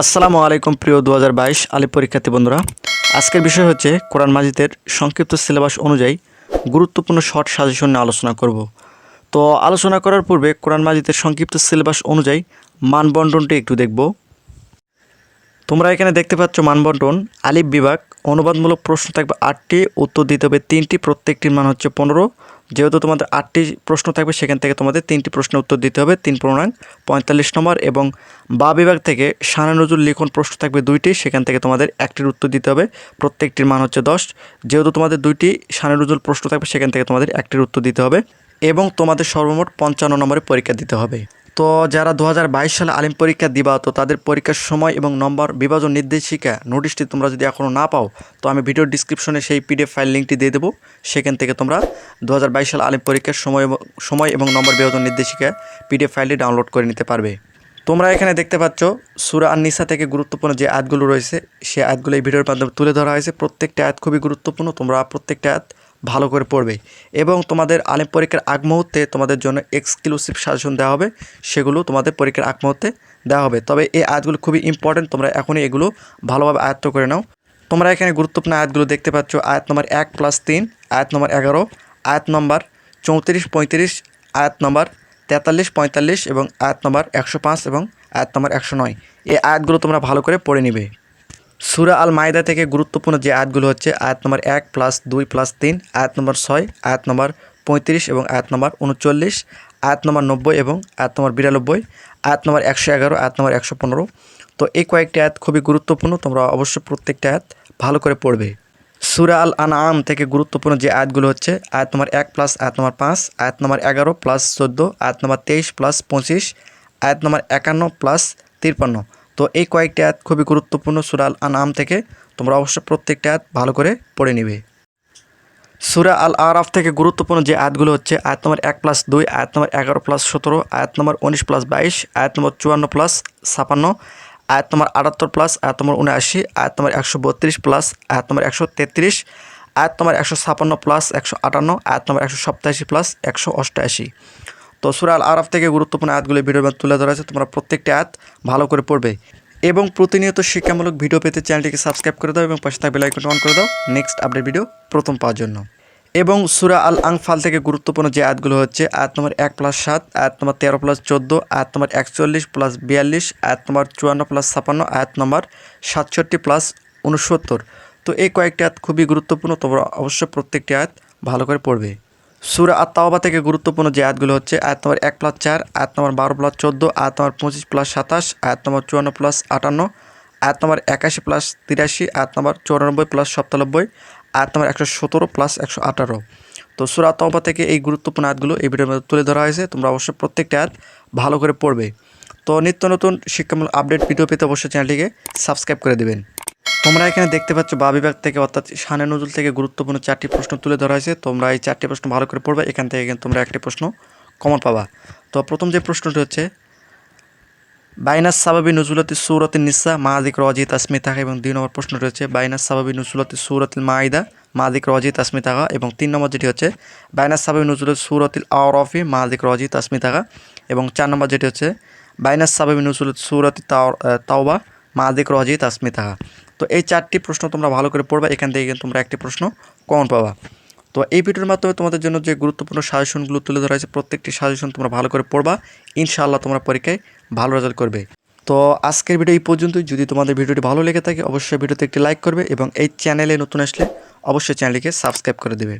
আসসালামু আলাইকুম, প্রিয় দু হাজার বাইশ আলী পরীক্ষার্থী বন্ধুরা। আজকের বিষয় হচ্ছে কোরআন মাজিদের সংক্ষিপ্ত সিলেবাস অনুযায়ী গুরুত্বপূর্ণ শর্ট সাজেশন নিয়ে আলোচনা করব। তো আলোচনা করার পূর্বে কোরআন মাজিদের সংক্ষিপ্ত সিলেবাস অনুযায়ী মানবন্টনটি একটু দেখব। তোমরা এখানে দেখতে পাচ্ছ মানবন্টন, আলিফ বিভাগ অনুবাদমূলক প্রশ্ন থাকবে আটটি, উত্তর দিতে হবে তিনটি, প্রত্যেকটির মান হচ্ছে পনেরো। যেহেতু তোমাদের আটটি প্রশ্ন থাকবে, সেখান থেকে তোমাদের তিনটি প্রশ্নের উত্তর দিতে হবে, তিন পূর্ণাঙ্ক, পঁয়তাল্লিশ নম্বর এবং বা বিভাগ থেকে সানা নজরুল লিখন প্রশ্ন থাকবে দুইটি, সেখান থেকে তোমাদের একটির উত্তর দিতে হবে, প্রত্যেকটির মান হচ্ছে দশ। যেহেতু তোমাদের দুইটি সানা নজরুল প্রশ্ন থাকবে, সেখান থেকে তোমাদের একটির উত্তর দিতে হবে এবং তোমাদের সর্বমোট পঞ্চান্ন নম্বরে পরীক্ষা দিতে হবে। তো যারা দু হাজার বাইশ সালে আলিম পরীক্ষা দিবা, তো তাদের পরীক্ষার সময় এবং নম্বর, বিভাজন নির্দেশিকা নোটিশটি তোমরা যদি এখনও না পাও, তো আমি ভিডিও ডিসক্রিপশনে সেই পিডিএফ ফাইল লিঙ্কটি দিয়ে দেবো। সেখান থেকে তোমরা দু হাজার বাইশ সালে আলিম পরীক্ষার সময় সময় এবং নম্বর, বিভাজন নির্দেশিকা পিডিএফ ফাইলটি ডাউনলোড করে নিতে পারবে। তোমরা এখানে দেখতে পাচ্ছ, সুরা আর নিসা থেকে গুরুত্বপূর্ণ যে আয়াতগুলো রয়েছে সেই আয়াতগুলো এই ভিডিওর মাধ্যমে তুলে ধরা হয়েছে। প্রত্যেকটা আয়াত খুবই গুরুত্বপূর্ণ, তোমরা প্রত্যেকটা আয়াত ভালো করে পড়বে। এবং তোমাদের আলিম পরীক্ষার আগ মুহূর্তে তোমাদের জন্য এক্সক্লুসিভ সাজেশন দেওয়া হবে, সেগুলো তোমাদের পরীক্ষার আগ মুহূর্তে দেওয়া হবে। তবে এই আয়াতগুলো খুবই ইম্পর্টেন্ট তোমরা এখনই এগুলো ভালোভাবে আয়ত্ত করে নাও। তোমরা এখানে গুরুত্বপূর্ণ আয়াতগুলো দেখতে পাচ্ছ, আয়াত নম্বর এক প্লাস তিন, আয়াত নম্বর এগারো, আয়াত নম্বর চৌত্রিশ পঁয়ত্রিশ, আয়াত নম্বর তেতাল্লিশ পঁয়তাল্লিশ এবং আয়াত নম্বর একশো পাঁচ এবং আয়াত নম্বর একশো নয়। এই আয়াতগুলো তোমরা ভালো করে পড়ে নিবে। সুরা আল মায়দা থেকে গুরুত্বপূর্ণ যে আয়াতগুলো হচ্ছে আয়াত নম্বর এক প্লাস দুই প্লাস তিন আয়াত নম্বর ছয় আয়াত নম্বর পঁয়ত্রিশ এবং আয়াত নম্বর উনচল্লিশ আয়াত নম্বর নব্বই এবং আয়াত নম্বর বিরানব্বই আয়াত নম্বর একশো এগারো আয়াত নম্বর একশো পনেরো তো এই কয়েকটি আয়াত খুবই গুরুত্বপূর্ণ তোমরা অবশ্যই প্রত্যেকটা আয়াত ভালো করে পড়বে সুরা আল আনাম থেকে গুরুত্বপূর্ণ যে আয়াতগুলো হচ্ছে আয়াত নম্বর এক প্লাস আয়াত নম্বর পাঁচ আয়াত নম্বর এগারো প্লাস চোদ্দ আয়াত নম্বর তেইশ প্লাস পঁচিশ আয়াত নম্বর একান্ন প্লাস তিরপান্ন তো এই কয়েকটি আয়াত খুবই গুরুত্বপূর্ণ সুরাল আল আনাম থেকে তোমরা অবশ্যই প্রত্যেকটা আয়াত ভালো করে পড়ে নিবে সুরা আল আরাফ থেকে গুরুত্বপূর্ণ যে আয়াতগুলো হচ্ছে আয়াত নম্বর এক প্লাস দুই আয়াত নম্বর এগারো প্লাস সতেরো আয়াত নম্বর উনিশ প্লাস বাইশ আয়াত নম্বর চুয়ান্ন প্লাস ছাপান্ন আয়াত নম্বর আটাত্তর প্লাস আয়াত নম্বর উনআশি আয়াত নম্বর একশো বত্রিশ প্লাস আয়াত নম্বর একশো তেত্রিশ আয়াত নম্বর একশো ছাপান্ন প্লাস একশো আটান্ন আয়াত নম্বর একশো সপ্তাশি প্লাস একশো অষ্টআশি তো সুরা আল আরাফ থেকে গুরুত্বপূর্ণ আয়াতগুলো ভিডিওর মধ্যে তুলে ধরা আছে তোমরা প্রত্যেকটি আয়াত ভালো করে পড়বে। এবং প্রতিনিয়ত শিক্ষামূলক ভিডিও পেতে চ্যানেলটিকে সাবস্ক্রাইব করে দাও এবং পাশে থাকা বেল অন করে দাও। নেক্সট আপডেট ভিডিও প্রথম পাওয়ার জন্য। এবং সুরা আল আংফাল থেকে গুরুত্বপূর্ণ যে আয়াতগুলো হচ্ছে, আয়াত নম্বর এক প্লাস সাত, আয়াত নম্বর তেরো প্লাস চোদ্দ, আয়াত নম্বর একচল্লিশ প্লাস বিয়াল্লিশ, আয়াত নম্বর চুয়ান্ন প্লাস ছাপান্ন আয়াত নম্বর সাতষট্টি প্লাস উনসত্তর তো এই কয়েকটি আয়াত খুবই গুরুত্বপূর্ণ, তোমরা অবশ্যই প্রত্যেকটি আয়াত ভালো করে পড়বে। সুরা আর তাওবা থেকে গুরুত্বপূর্ণ যে আয়াতগুলো হচ্ছে, আয়াত নম্বর এক প্লাস চার, আয়াত নম্বর বারো প্লাস চোদ্দ, আয়াত নম্বর পঁচিশ প্লাস সাতাশ, আয়াত নম্বর চুয়ান্ন প্লাস আটান্ন, আয়াত নম্বর একাশি প্লাস তিরাশি, আয়াত নম্বর চৌরানব্বই প্লাস সপ্তানব্বই, আয়াত নম্বর একশো সতেরো প্লাস একশো আঠারো। তো সুরা তওবা থেকে এই গুরুত্বপূর্ণ আয়াতগুলো এই ভিডিওর মধ্যে তুলে ধরা হয়েছে, তোমরা অবশ্যই প্রত্যেকটা আয়াত ভালো করে পড়বে। তো নিত্য নতুন শিক্ষামূলক আপডেট ভিডিও পেতে অবশ্যই চ্যানেলটিকে সাবস্ক্রাইব করে দেবেন। তোমরা এখানে দেখতে পাচ্ছ বা বিভাগ থেকে অর্থাৎ সানে নজরুল থেকে গুরুত্বপূর্ণ চারটি প্রশ্ন তুলে ধরা হয়েছে। তোমরা এই চারটি প্রশ্ন ভালো করে পড়বে, এখান থেকে কিন্তু তোমরা একটি প্রশ্ন কমন পাবা। তো প্রথম যে প্রশ্নটি হচ্ছে, বাইনাস সাবাবি নজুলতি সুরতিন নিসা মাদিক রজিত আসমি থাকা এবং দুই নম্বর প্রশ্ন রয়েছে বাইনাস সাবাবি নজুলতি সুরতিল মাইদা মাদিক রজিত আসমি থাকা এবং তিন নম্বর যেটি হচ্ছে, বাইনাস সাবাবি নজুলত সুরতিল আওরফি মাদিক রজিত আসমি থাকা এবং চার নম্বর যেটি হচ্ছে, বাইনাস সাবাবি নজুলত সুরতি তাওবা মাদিক রজিত আসমি থাকা তো এই চারটি প্রশ্ন তোমরা ভালো করে পড়বা, এখান থেকে কিন্তু তোমরা একটি প্রশ্ন কমন পাবা। তো এই ভিডিওর মাধ্যমে তোমাদের জন্য যে গুরুত্বপূর্ণ সাজেশনগুলো তুলে ধরা হয়েছে, প্রত্যেকটি সাজেশন তোমরা ভালো করে পড়বা, ইনশাআল্লাহ তোমরা পরীক্ষায় ভালো রেজাল্ট করবে। তো আজকের ভিডিও এই পর্যন্তই। যদি তোমাদের ভিডিওটি ভালো লেগে থাকে, অবশ্যই ভিডিওতে একটি লাইক করবে এবং এই চ্যানেলে নতুন আসলে অবশ্যই চ্যানেলটিকে সাবস্ক্রাইব করে দেবে।